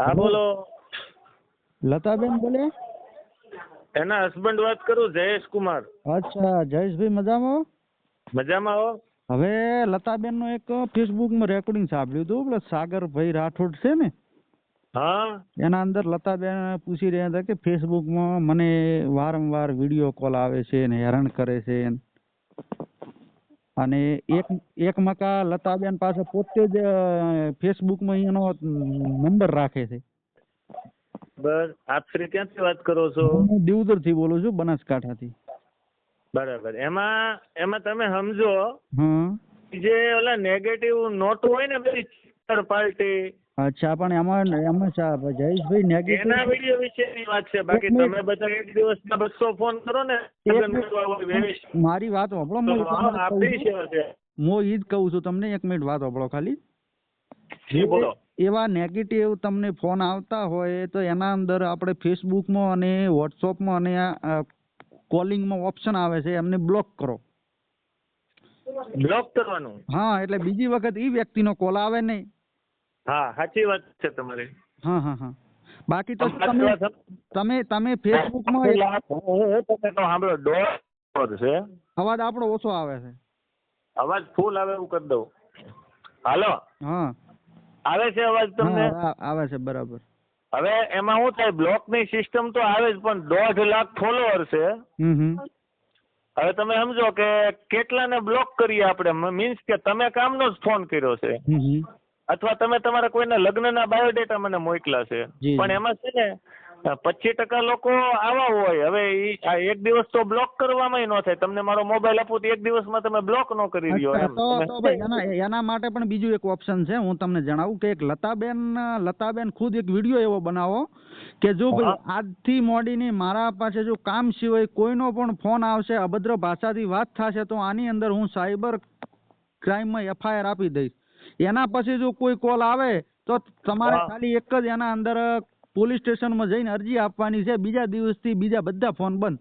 હા બોલો. લતાબેન બોલે? એના હસબન્ડ વાત કરું જયેશ કુમાર. અચ્છા જયેશભાઈ મજામાં? મજામાં હો. હવે લતાબેનનું એક ફેસબુકમાં રેકોર્ડિંગ સાંભળ્યું હતું પેલા સાગરભાઈ રાઠોડ છે ને? હા. એના અંદર લતાબેન પૂછી રહ્યા હતા કે ફેસબુકમાં મને વારંવાર વીડિયો કોલ આવે છે ને હેરાન કરે છે ને. અને એક એક મકા લતાબેન પાસે પોતે જ ફેસબુક ફેસબુકમાં એનો નંબર રાખે છે. બસ આપ શ્રી ક્યાંથી વાત કરો છો? હું દીવદરથી બોલું છું બનાસકાંઠાથી. બરાબર. એમાં એમાં તમે સમજો હમ જે ઓલા નેગેટિવ નોટ હોય ને બધી પાર્ટી અચ્છા પણ એમાં એમાં શા જયેશભાઈ એના વિડિયો વિશેની વાત છે. બાકી તમે બધા એક દિવસના બસો ફોન કરો ને. મારી વાત સાંભળો તો હું આપણી છું. સેવા છે. હું ઈ જ કહું છું તમને એક મિનિટ વાત સાંભળો ખાલી. જી બોલો. એવા નેગેટિવ તમને ફોન આવતા હોય તો એના અંદર આપણે ફેસબુકમાં અને વોટ્સઅપમાં અને કોલિંગમાં ઓપ્શન આવે છે એમને બ્લોક કરો. બ્લોક કરવાનું? હા એટલે બીજી વખત ઈ વ્યક્તિનો કોલ આવે નહીં. હા સાચી વાત છે તમારી. હા હા હા. બાકી તો તમે તમે તમે ફેસબુકમાં સાંભળો દોઢ છે. અવાજ આપણો ઓછો આવે છે. અવાજ ફૂલ આવે એવું કરી દઉં. હાલો? હા. આવે છે અવાજ તમને? આવે છે બરાબર. હવે એમાં શું થાય બ્લોકની સિસ્ટમ તો આવે જ પણ દોઢ લાખ ફોલોવર છે. હવે તમે સમજો કે કેટલાને બ્લોક કરીએ આપણે? મીન્સ કે તમે કામનો જ ફોન કર્યો છે. અથવા તમે તમારા કોઈના લગ્નના બાયોડેટા મને મોકલા છે. પણ એમાં છે ને પચીસ ટકા લોકો આવા હોય. હવે ઈ એક દિવસ તો બ્લોક કરવામાં ન થાય. તમને મારો મોબાઈલ આપું તો એક દિવસમાં તમે બ્લોક ન કરી દો એના માટે પણ બીજું એક ઓપ્શન છે. હું તમને જણાવું કે એક લતાબેન લતાબેન ખુદ એક વીડિયો એવો બનાવો કે જો ભાઈ આજથી મોડીને મારા પાસે જો કામ સિવાય કોઈનો પણ ફોન આવશે અભદ્ર ભાષાથી વાત થશે તો આની અંદર હું સાયબર ક્રાઇમમાં એફઆઈઆર આપી દઈશ. એના પછી જો કોઈ કોલ આવે તો તમારે હા. ખાલી એક જ એના અંદર પોલીસ સ્ટેશનમાં જઈને અરજી આપવાની છે. બીજા દિવસથી બીજા બધા ફોન બંધ.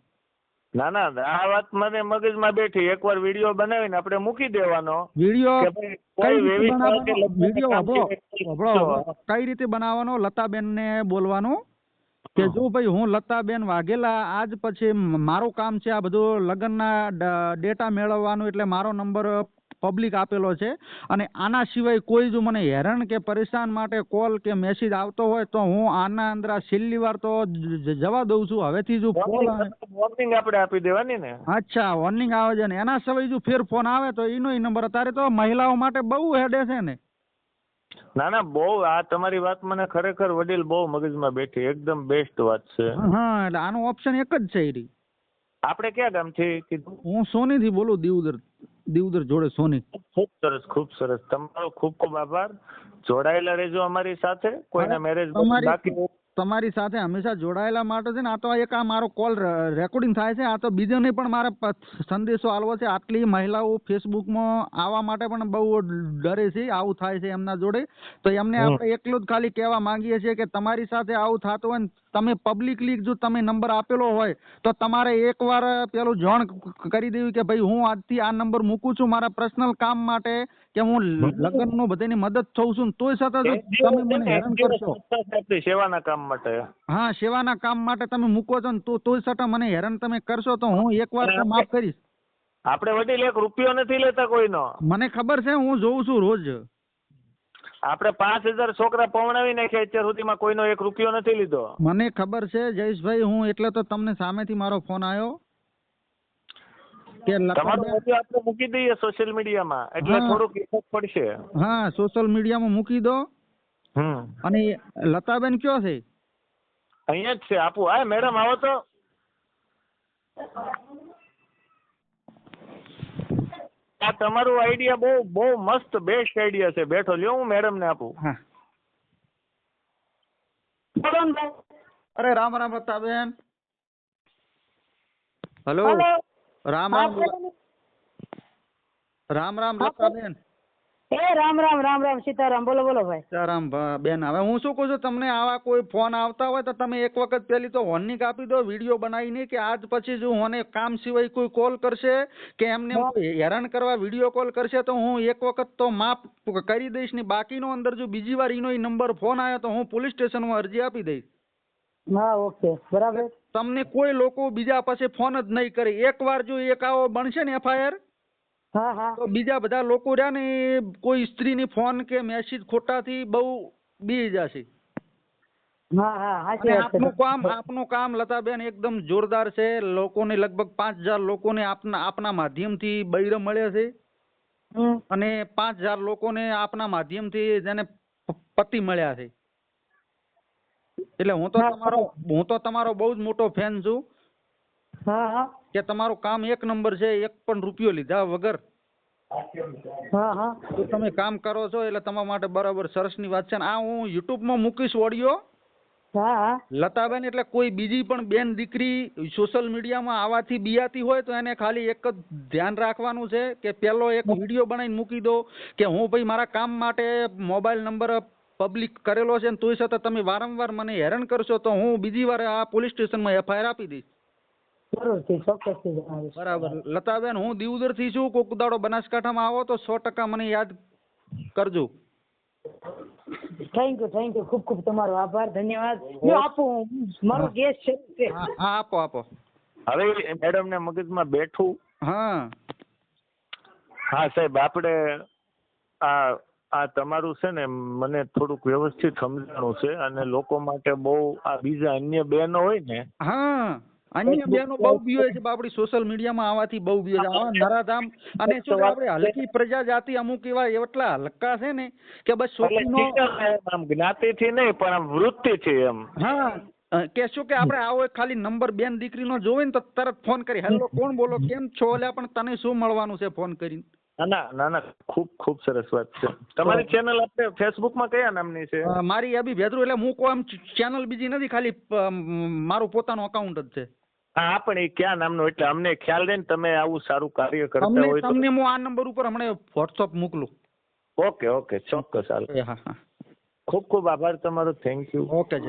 ના ના આ વાત મને મગજમાં બેઠી. એકવાર વીડિયો બનાવીને આપણે મૂકી દેવાનો વીડિયો કે ભાઈ કોઈ કઈ રીતે વેવી બનાવવાનો? કે લગ્નના વીડિયો કામ વાપરો સિવાય વાપરો, વાપરો. કઈ રીતે બનાવવાનો? લતાબેનને બોલવાનું કે જો ભાઈ હું લતાબેન વાઘેલા આજ પછી મ- મારું કામ છે આ બધું લગ્નના ડ- ડેટા મેળવવાનું એટલે મારો નંબર પબ્લિક આપેલો છે અને આના સિવાય કોઈ જો મને હેરાન કે પરેશાન માટે કોલ કે મેસેજ આવતો હોય તો હું આના અંદર છેલ્લી વાર તો જવા દઉં છું. હવેથી જો ફોન વોર્નિંગ આપણે આપી દેવાની ને. અચ્છા વોર્નિંગ આવે છે ને. એના સિવાય જો ફેર ફોન આવે તો એનો નંબર અત્યારે તો મહિલાઓ માટે બહુ હેડે છે ને. ના ના બહુ. આ તમારી વાત મને ખરેખર વડીલ બહુ મગજમાં બેઠી. એકદમ બેસ્ટ વાત છે. હા એટલે આનો ઓપ્શન એક જ છે આપણે ક્યાં ગામથી કીધું? હું સોની થી બોલું દીવદર દીવદર જોડે સોની. ખૂબ સરસ ખૂબ સરસ. તમારો ખૂબ ખૂબ આભાર. જોડાયેલા રહેજો અમારી સાથે. કોઈના મેરેજ બાકી તમારી સાથે હંમેશા જોડાયેલા માટે છે ને આ તો એક આ મારો કોલ રેકોર્ડિંગ થાય છે. આ તો બીજાને પણ મારે સંદેશો આલવો છે. આટલી મહિલાઓ ફેસબુકમાં આવવા માટે પણ બહુ ડરે છે. આવું થાય છે એમના જોડે. તો એમને. આપણે એકલું જ ખાલી કહેવા માંગીએ છીએ કે તમારી સાથે આવું થતું હોય ને તમે પબ્લિકલી જો તમે નંબર આપેલો હોય તો તમારે એકવાર પેલું જાણ કરી દેવી કે ભાઈ હું આજથી આ નંબર મૂકું છું મારા પર્સનલ કામ માટે કે હું લગ્નનું બધાની મદદ થઉં છું તોય છતાં જો તમે મને હેરાન કરશો. સેવાના કામ માટે. હા સેવાના કામ માટે તમે મૂકો છો ને તો તોય છતાં મને હેરાન તમે કરશો તો હું એકવાર માફ કરીશ. આપણે વડીલ એક રૂપિયો નથી લેતા કોઈનો. મને ખબર છે હું જોઉં છું રોજ. આપણે પાંચ હજાર છોકરા પવણાવી નાખ્યા અત્યાર સુધીમાં કોઈનો એક રૂપિયો નથી લીધો. મને ખબર છે જયેશભાઈ હું એટલે તો તમને સામેથી મારો ફોન આવ્યો કે આપણે મૂકી દઈએ સોશિયલ મીડિયામાં એટલે થોડુંક ઇફેક્ટ પડશે. હા સોશિયલ મીડિયામાં મૂકી દો. અને લતાબેન કયો છે? અહીંયા જ છે આપું. હા મેડમ આવો તો. આ તમારું આઈડિયા બહુ બહુ મસ્ત બેસ્ટ આઈડિયા છે. બેઠો લ્યો હું મેડમ ને આપું. હા. અરે રામ રામ લતાબેન હેલો રામ રામ રામ રામ લતાબેન એ રામ રામ રામ રામ સીતારામ બોલો બોલો ભાઈ. સીતારામ બેન હવે હું શું કહું છું તમને આવા કોઈ ફોન આવતા હોય તો તમે એક વખત પેલી તો હોર્નિંગ કાપી દો વીડિયો બનાવીને કે આજ પછી જો મને કામ સિવાય કોઈ કોલ કરશે કે એમને હેરાન કરવા વીડિયો કોલ કરશે તો હું એક વખત તો માફ કરી દઈશ ને બાકીનો અંદર જો બીજી વાર એનો નંબર ફોન આવ્યો તો હું પોલીસ સ્ટેશનમાં અરજી આપી દઈશ. હા ઓકે. બરાબર. તમને કોઈ લોકો બીજા પાસે ફોન જ નહીં કરે. એકવાર જો એક આવો બનશે ને એફઆઈઆર તો બીજા બધા લોકો રહ્યા ને કોઈ સ્ત્રીની ફોન કે મેસેજ ખોટાથી બહુ બી જશે. આપનું કામ આપનું કામ લતાબેન એકદમ જોરદાર છે. લોકોને લગભગ પાંચ હજાર લોકોને આપના આપના માધ્યમથી બૈર મળે છે. અને પાંચ હજાર લોકોને આપના માધ્યમથી જેને પતિ મળ્યા છે. એટલે હું તો તમારો હું તો તમારો બહુ જ મોટો ફેન છું. હા હા. કે તમારું કામ એક નંબર છે એક પણ રૂપિયો લીધા વગર? હા હા. તો તમે કામ કરો છો એટલે તમારા માટે બરાબર સરસની વાત છે. ને આ હું યુટ્યુબમાં મૂકીશ ઓડિયો. હા લતાબેન એટલે કોઈ બીજી પણ બેન દીકરી સોશિયલ મીડિયામાં આવાથી બિયાતી હોય તો એને ખાલી એક જ ધ્યાન રાખવાનું છે કે પેલો એક વીડિયો બનાવીને મૂકી દો કે હું ભાઈ મારા કામ માટે મોબાઈલ નંબર પબ્લિક કરેલો છે ને તોય છતાં તમે વારંવાર મને હેરાન કરશો તો હું બીજી વાર આ પોલીસ સ્ટેશનમાં એફઆઈઆર આપી દઈશ. જરૂરથી ચોક્કસથી જણાવીશ. બરાબર. લતાબેન હું દિવદરથી છું. કોક દાડો બનાસકાંઠામાં આવો તો સો ટકા મને યાદ કરજો. થેન્ક યુ થેન્ક યુ ખૂબ ખૂબ તમારો આભાર. ધન્યવાદ. જો આપો મારો ગેસ છે હા હા આપો આપો. હવે મેડમ ને મગજમાં બેઠું. હા. હા સાહેબ આપણે આ આ તમારું છે ને મને થોડુંક વ્યવસ્થિત સમજાણું છે અને લોકો માટે બહુ આ બીજા અન્ય બહેનો હોય ને હા. અન્ય બહેનો બહુ બીવે છે આપણી સોશિયલ મીડિયામાં આવવાથી બહુ બીવે છે. આવા નરાધામ અને શું છે આપણે હલકી પ્રજા જાતિ અમુક એવા એટલા હલકા છે ને કે બસ એટલે આમ જ્ઞાતિ થી નહીં પણ આમ વૃત્તિથી એમ. હા અ, કે શું કે આપણે આવો ખાલી નંબર બેન દીકરીનો જોવે ને તો તરત ફોન કરી. હેલો કોણ બોલો? કેમ છો? એટલે પણ તને શું મળવાનું છે ફોન કરીને? ના ના ના ખૂબ ખૂબ સરસ વાત છે. તમારી ચેનલ આપણે ફેસબુકમાં કયા નામની છે? મારી અભી ભેદરું એટલે હું કોઈ આમ ચેનલ બીજી નથી ખાલી મારું પોતાનું અકાઉન્ટ જ છે. હા પણ એ ક્યાં નામનો? એટલે અમને ખ્યાલ રહે ને તમે આવું સારું કાર્ય કરતા હોય તો. તમને હું આ નંબર ઉપર હમણાં વોટ્સઅપ મોકલું. ઓકે ઓકે ચોક્કસ હાલ. હા હા. ખૂબ ખૂબ આભાર તમારો. Thank you okay